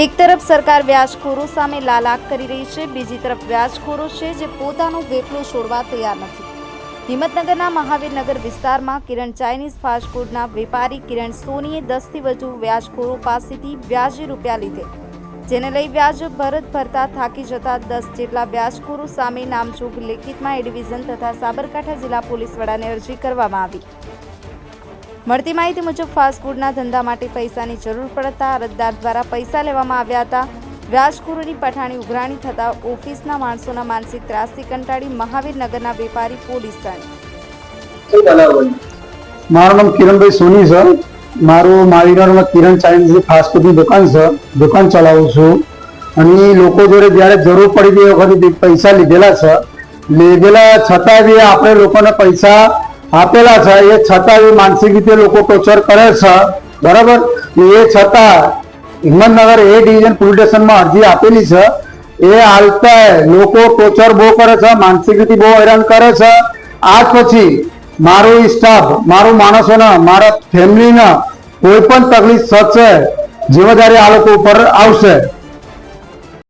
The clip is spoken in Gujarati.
એક તરફ સરકાર વ્યાજખોરો સામે લાલાક કરી રહી છે, બીજી તરફ વ્યાજખોરો છે જે પોતાનો વેપલો છોડવા તૈયાર નથી. હિંમતનગરના મહાવીરનગર વિસ્તારમાં કિરણ ચાઇનીઝ ફાસ્ટફૂડના વેપારી કિરણ સોનીએ દસથી વધુ વ્યાજખોરો પાસેથી વ્યાજે રૂપિયા લીધે. જેને લઈ વ્યાજ ભરત ભરતા થાકી જતા દસ જેટલા વ્યાજખોરો સામે નામચૂક લેખિતમાં એ તથા સાબરકાંઠા જિલ્લા પોલીસ વડાને અરજી કરવામાં આવી. મળતી માહિતી મુજબ ફાસ્ટફૂડના ધંધા માટે પૈસાની જરૂર પડતા અરજદાર દ્વારા પૈસા લેવામાં આવ્યા હતા. વ્યાજખોરોની પઠાણી ઉઘરાણી થતાં ઓફિસના માણસોના માનસિક ત્રાસથી કંટાળી મહાવીરનગરના વેપારી પોલીસ મારું નામ કિરણભાઈ સોની છે. મારું મારીનગરમાં કિરણ ચાઇનીઝ ફાસ્ટફૂડની દુકાન છે. દુકાન ચલાવું છું. અને લોકો જોડે જ્યારે જરૂર પડી તે વખતે પૈસા લીધેલા છે. લીધેલા છતાં બી આપણે લોકોને પૈસા આપેલા છે, એ છતાં એ માનસિક રીતે લોકો ટોર્ચર કરે છે. બરાબર? એ છતાં હિંમતનગર એ ડિવિઝન પોલીસ સ્ટેશનમાં અરજી આપેલી છે. એ હાલતા લોકો ટોર્ચર બહુ કરે છે, માનસિક રીતે બહુ હેરાન કરે છે. આજ પછી મારો સ્ટાફ મારું માણસોના, મારા ફેમિલીના કોઈ પણ તકલીફ થશે જિમ્મેદારી આ લોકો ઉપર આવશે